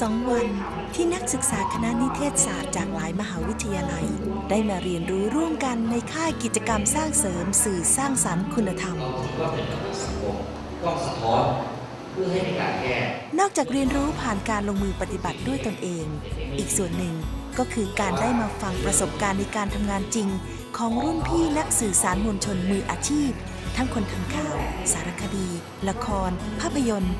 สองวันที่นักศึกษาคณะนิเทศศาสตร์จากหลายมหาวิทยาลัย ได้มาเรียนรู้ร่วมกันในค่ายกิจกรรมสร้างเสริมสื่อสร้างสรรค์คุณธรรมนอกจากเรียนรู้ผ่านการลงมือปฏิบัติด้วยตนเอง อีกส่วนหนึ่งก็คือการได้มาฟังประสบการณ์ในการทำงานจริง ของรุ่นพี่นักสื่อสารมวลชนมืออาชีพ ทั้งคนทำข่าว สารคดี ละคร ภาพยนตร์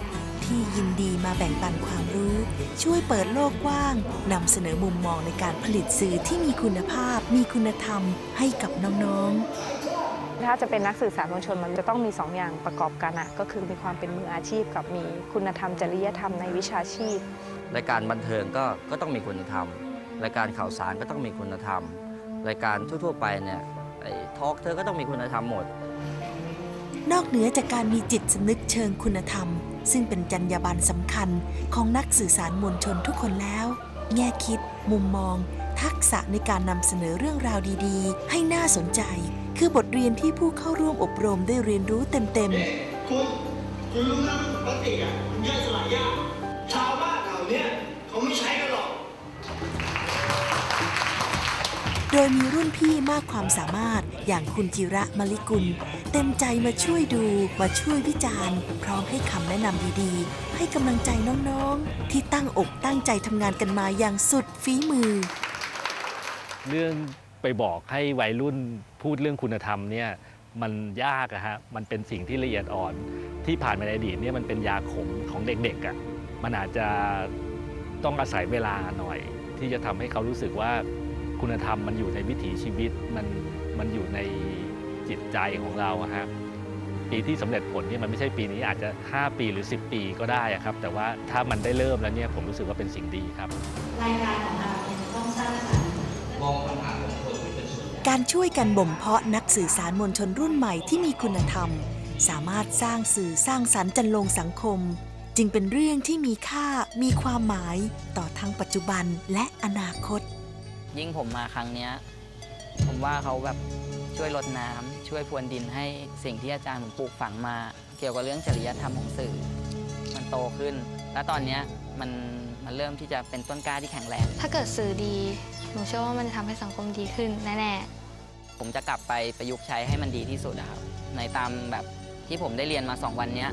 ที่ยินดีมาแบ่งปันความรู้ ช่วยเปิดโลกกว้างนำเสนอมุมมองในการผลิตสื่อที่มีคุณภาพ มีคุณธรรมให้กับน้องๆ ถ้าจะเป็นนักสื่อสารมวลชนมันจะต้องมี 2 อย่างประกอบกันอะก็คือมีความเป็นมืออาชีพกับมีคุณธรรมจริยธรรมในวิชาชีพรายการบันเทิงก็ก็ต้องมีคุณธรรมรายการข่าวสารก็ต้องมีคุณธรรมรายการทั่วๆไปเนี่ยไอ้ทอล์กเธอก็ต้องมีคุณธรรมหมด นอกเหนือจากการมีจิตสำนึกเชิงคุณธรรม ซึ่งเป็นจรรยาบรรณสำคัญของนักสื่อสารมวลชนทุกคนแล้ว แง่คิด มุมมอง ทักษะในการนำเสนอเรื่องราวดีๆ ให้น่าสนใจ คือบทเรียนที่ผู้เข้าร่วมอบรมได้เรียนรู้เต็มคุณคุณรู้นะปกติอะมันย่อยสล โดยมีรุ่นพี่มากความสามารถอย่างคุณจิระมลิกุล เต็มใจมาช่วยดูมาช่วยวิจารณ์ พร้อมให้คำแนะนำดีๆ ให้กำลังใจน้องๆ ที่ตั้งอกตั้งใจทำงานกันมาอย่างสุดฝีมือ เรื่องไปบอกให้วัยรุ่นพูดเรื่องคุณธรรมเนี่ยมันยากอะฮะ มันเป็นสิ่งที่ละเอียดอ่อน ที่ผ่านมาในอดีตเนี่ยมันเป็นยาขมของเด็กๆอะมันอาจจะต้องอาศัยเวลาหน่อย ที่จะทำให้เขารู้สึกว่า คุณธรรมมันอยู่ในวิถีชีวิตมันมันอยู่ในจิตใจของเราอะฮะปีที่สำเร็จผลเนี่ยมันไม่ใช่ปีนี้อาจจะ 5 ปีหรือ 10 ปีก็ได้อะครับ แต่ว่าถ้ามันได้เริ่มแล้วเนี่ยผมรู้สึกว่าเป็นสิ่งดีครับรายการของเราเนี่ยจะต้องสร้างสรรค์มองปัญหาของคนที่เป็นส่วนใหญ่การช่วยกันบ่มเพาะนักสื่อสารมวลชนรุ่นใหม่ที่มีคุณธรรม สามารถสร้างสื่อสร้างสรรค์จันลงสังคม จึงเป็นเรื่องที่มีค่ามีความหมายต่อทั้งปัจจุบันและอนาคต ยิ่งผมมาครั้งเนี้ยผมว่าเขาแบบช่วยลดน้ำช่วยพรวนดินให้สิ่งที่อาจารย์ผมปลูกฝังมา เกี่ยวกับเรื่องจริยธรรมของสื่อ มันโตขึ้น และตอนเนี้ยมันมันเริ่มที่จะเป็นต้นกล้าที่แข็งแรง ถ้าเกิดสื่อดีหนูเชื่อว่ามันจะทำให้สังคมดีขึ้นแน่ผมจะกลับไปประยุกต์ใช้ให้มันดีที่สุดนะครับในตามแบบที่ผมได้เรียนมา 2 วันเนี้ย